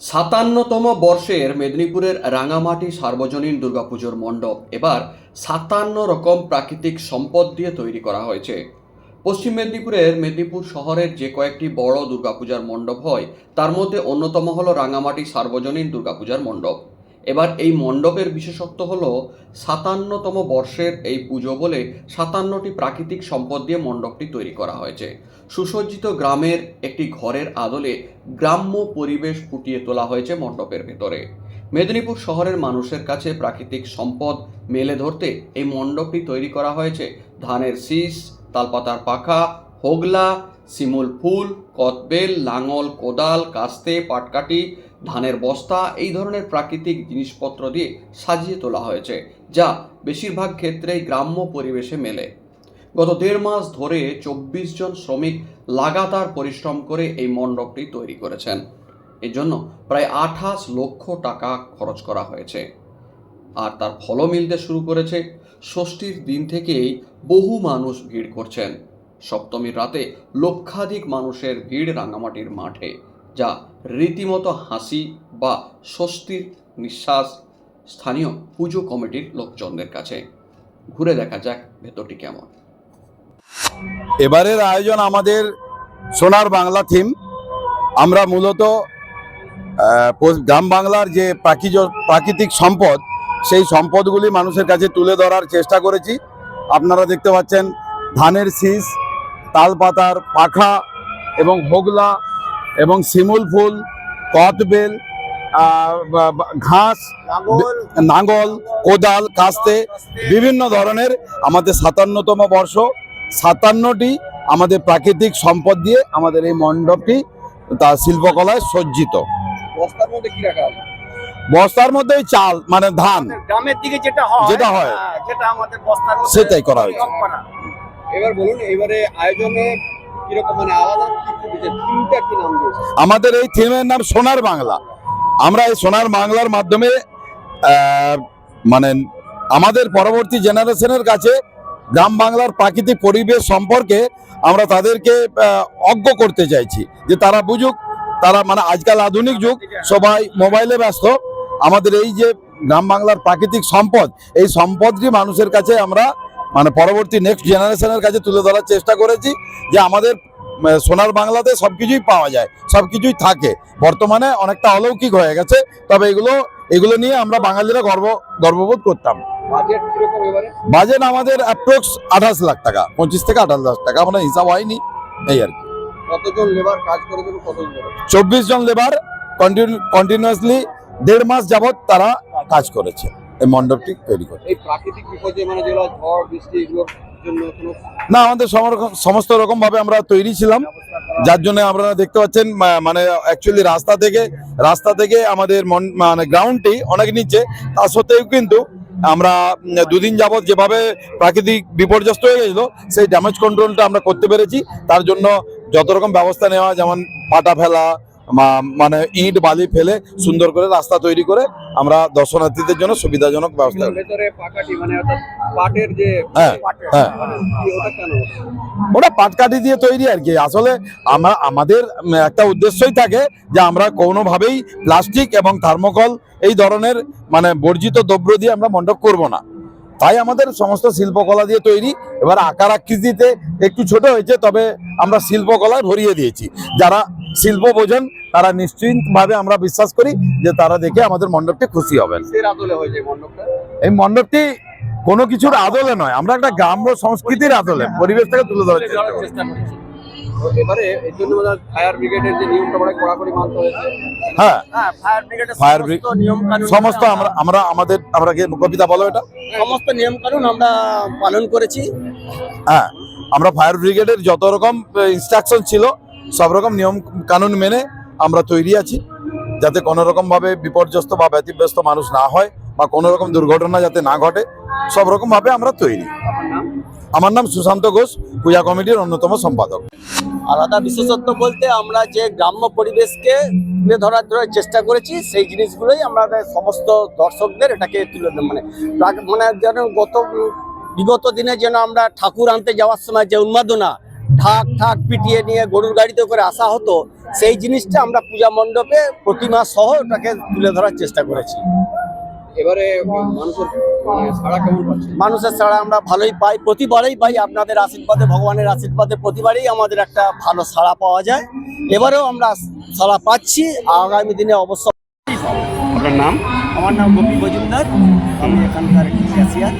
সাতান্নতম বর্ষের মেদিনীপুরের রাঙামাটি সার্বজনীন দুর্গাপুজোর মণ্ডপ। এবার সাতান্ন রকম প্রাকৃতিক সম্পদ দিয়ে তৈরি করা হয়েছে। পশ্চিম মেদিনীপুরের মেদিনীপুর শহরের যে কয়েকটি বড় দুর্গাপূজার মণ্ডপ হয়, তার মধ্যে অন্যতম হল রাঙামাটি সার্বজনীন দুর্গাপূজার মণ্ডপ। এবার এই মণ্ডপের বিশেষত্ব হল সাতান্নতম বর্ষের এই পুজো বলে সাতান্নটি প্রাকৃতিক সম্পদ দিয়ে মণ্ডপটি তৈরি করা হয়েছে। সুসজ্জিত গ্রামের একটি ঘরের আদলে গ্রাম্য পরিবেশ ফুটিয়ে তোলা হয়েছে মণ্ডপের ভেতরে। মেদিনীপুর শহরের মানুষের কাছে প্রাকৃতিক সম্পদ মেলে ধরতে এই মণ্ডপটি তৈরি করা হয়েছে। ধানের শীষ, তালপাতার পাখা, হোগলা, শিমুল ফুল, কদবেল, লাঙল, কোদাল, কাস্তে, পাটকাঠি ধানের বস্তা, এই ধরনের প্রাকৃতিক জিনিসপত্র দিয়ে সাজিয়ে তোলা হয়েছে, যা বেশিরভাগ ক্ষেত্রেই গ্রাম্য পরিবেশে মেলে। গত দেড় মাস ধরে চব্বিশ জন শ্রমিক লাগাতার পরিশ্রম করে এই মণ্ডপটি তৈরি করেছেন। এর জন্য প্রায় আঠাশ লক্ষ টাকা খরচ করা হয়েছে। আর তার ফলও মিলতে শুরু করেছে। ষষ্ঠীর দিন থেকেই বহু মানুষ ভিড় করছেন। সপ্তমীর রাতে লক্ষাধিক মানুষের ভিড় রাঙামাটির মাঠে। যা রীতিমতো হাসি বা স্বস্তির নিঃশ্বাস স্থানীয় পুজো কমিটির লোকজনদের কাছে। ঘুরে দেখা যাক ভেতরটি কেমন। এবারের আয়োজন আমাদের সোনার বাংলা থিম। আমরা মূলত গ্রাম বাংলার যে প্রাকৃতিক সম্পদ, সেই সম্পদগুলি মানুষের কাছে তুলে ধরার চেষ্টা করেছি। আপনারা দেখতে পাচ্ছেন ধানের শীষ, তালপাতার পাখা এবং হোগলা এবং শিমুল ফুল কতবেল ঘাস নাঙ্গল কোদাল কাস্তে বিভিন্ন ধরনের আমাদের সাতান্নতম বর্ষ। সাতান্নটি আমাদের প্রাকৃতিক সম্পদ দিয়ে আমাদের এই মণ্ডপটি তার শিল্পকলায় সজ্জিত। বস্তার মধ্যে কি রাখা বস্তার মধ্যে ওই চাল মানে ধান। গ্রামের দিকে যেটা হয় যেটা হয়। হ্যাঁ, যেটা আমাদের বস্তার সেটাই করা হয়েছে। এবার বলুন এবারে আয়োজনে মানে আমাদের এই থিমের নাম সোনার বাংলা। আমরা এই সোনার বাংলার মাধ্যমে মানে আমাদের পরবর্তী জেনারেশনের কাছে গ্রাম বাংলার প্রাকৃতিক পরিবেশ সম্পর্কে আমরা তাদেরকে অজ্ঞ করতে চাইছি। যে তারা বুঝুক, তারা মানে আজকাল আধুনিক যুগ, সবাই মোবাইলে ব্যস্ত। আমাদের এই যে গ্রাম বাংলার প্রাকৃতিক সম্পদ, এই সম্পদটি মানুষের কাছে আমরা মানে পরবর্তী নেক্সট জেনারেশনের কাছে তুলে ধরার চেষ্টা করেছি যে আমাদের সোনার বাংলাতে সবকিছুই পাওয়া যায় সব কিছুই থাকে। বর্তমানে অনেকটা অলৌকিক হয়ে গেছে তবে এগুলো এগুলো নিয়ে আমরা বাঙালিরা গর্ব গর্ববোধ করতাম। বাজেট আমাদের অ্যাপ্রক্স আঠাশ লাখ টাকা পঁচিশ থেকে আঠাশ লাখ টাকা আমরা হিসাব হয়নি এই আর কি। কতজন লেবার কাজ চব্বিশ জন লেবার কন্টিনিউ কন্টিনিউয়াসলি দেড় মাস যাবত তারা কাজ করেছে। এই মণ্ডপটি তৈরি করে। এই প্রাকৃতিক বিপর্যয় মানে যেগুলো ঝড় বৃষ্টি এগুলোর জন্য কোনো না আমাদের সমস্ত রকম ভাবে আমরা তৈরি ছিলাম। যার জন্য আপনারা দেখতে পাচ্ছেন মানে অ্যাকচুয়ালি রাস্তা থেকে রাস্তা থেকে আমাদের মন- মানে গ্রাউন্ডটি অনেক নিচে। তা সত্ত্বেও কিন্তু আমরা দুদিন যাবৎ যেভাবে প্রাকৃতিক বিপর্যস্ত হয়ে গেছিল সেই ড্যামেজ কন্ট্রোলটা আমরা করতে পেরেছি। তার জন্য যত রকম ব্যবস্থা নেওয়া যেমন পাটা ফেলা মানে ইট বালি ফেলে সুন্দর করে রাস্তা তৈরি করে আমরা দর্শনার্থীদের জন্য সুবিধাজনক ব্যবস্থা মানে হ্যাঁ হ্যাঁ। ওটা কেন ওটা পাটকাঠি দিয়ে তৈরি আর কি। আসলে আমরা আমাদের একটা উদ্দেশ্যই থাকে যে আমরা কোনোভাবেই প্লাস্টিক এবং থার্মোকল এই ধরনের মানে বর্জিত দ্রব্য দিয়ে আমরা মণ্ডপ করব না। তাই আমাদের সমস্ত শিল্পকলা দিয়ে তৈরি। এবার আকার আকৃতিতে একটু ছোট হয়েছে তবে আমরা শিল্পকলায় ভরিয়ে দিয়েছি। যারা শিল্প বোঝেন তারা নিশ্চিন্তভাবে আমরা বিশ্বাস করি যে তারা দেখে আমাদের মণ্ডপটি খুশি হবেন। এই মণ্ডপটি? কোনো কিছুর আদলে নয় আমরা একটা গ্রাম্য সংস্কৃতির আদলে পরিবেশটাকে তুলে ধরার চেষ্টা করছি। তো এবারে এর জন্য ফায়ার ব্রিগেডের যে নিয়মটা বড় কড়াকড়ি মানতে হয়েছে। হ্যাঁ। হ্যাঁ ফায়ার ব্রিগেডের সমস্ত নিয়ম কানুন সমস্ত আমরা আমরা আমাদের আমরা কি কবিতা বলো এটা? সমস্ত নিয়ম কানুন আমরা পালন করেছি। হ্যাঁ আমরা ফায়ার ব্রিগেডের যত রকম ইনস্ট্রাকশন ছিল সব রকম নিয়ম কানুন মেনে আমরা তৈরি আছি যাতে কোনো রকম ভাবে বিপর্যস্ত বা ব্যতিব্যস্ত মানুষ না হয় বা কোনো রকম দুর্ঘটনা যাতে না ঘটে সব রকম ভাবে আমরা তৈরি। আমার নাম সুশান্ত ঘোষ পূজা কমিটির অন্যতম সম্পাদক। আলাদা বিশেষত্ব বলতে আমরা যে গ্রাম্য পরিবেশকে তুলে ধরার চেষ্টা করেছি, সেই জিনিসগুলোই আমাদের সমস্ত দর্শকদের এটাকে তুলে মানে মানে যেন গত, বিগত দিনে যেন আমরা ঠাকুর আনতে যাওয়ার সময় যে উন্মাদনা, ঢাক ঠাক পিটিয়ে নিয়ে গরুর গাড়িতে করে আসা হতো, সেই জিনিসটা আমরা পূজা মণ্ডপে প্রতিমা সহ ওটাকে তুলে ধরার চেষ্টা করেছি। এবারে মানুষের মানে সাড়া কেমন পাচ্ছে? মানুষের ছাড়া আমরা ভালোই পাই প্রতিবারেই পাই। আপনাদের আশীর্বাদে ভগবানের আশীর্বাদে প্রতিবারেই আমাদের একটা ভালো সাড়া পাওয়া যায়। এবারেও আমরা সাড়া পাচ্ছি। আগামী দিনে অবশ্য আপনার নাম? আমার নাম গোপী মজুমদার। আমি এখানকার ক্যাশিয়ার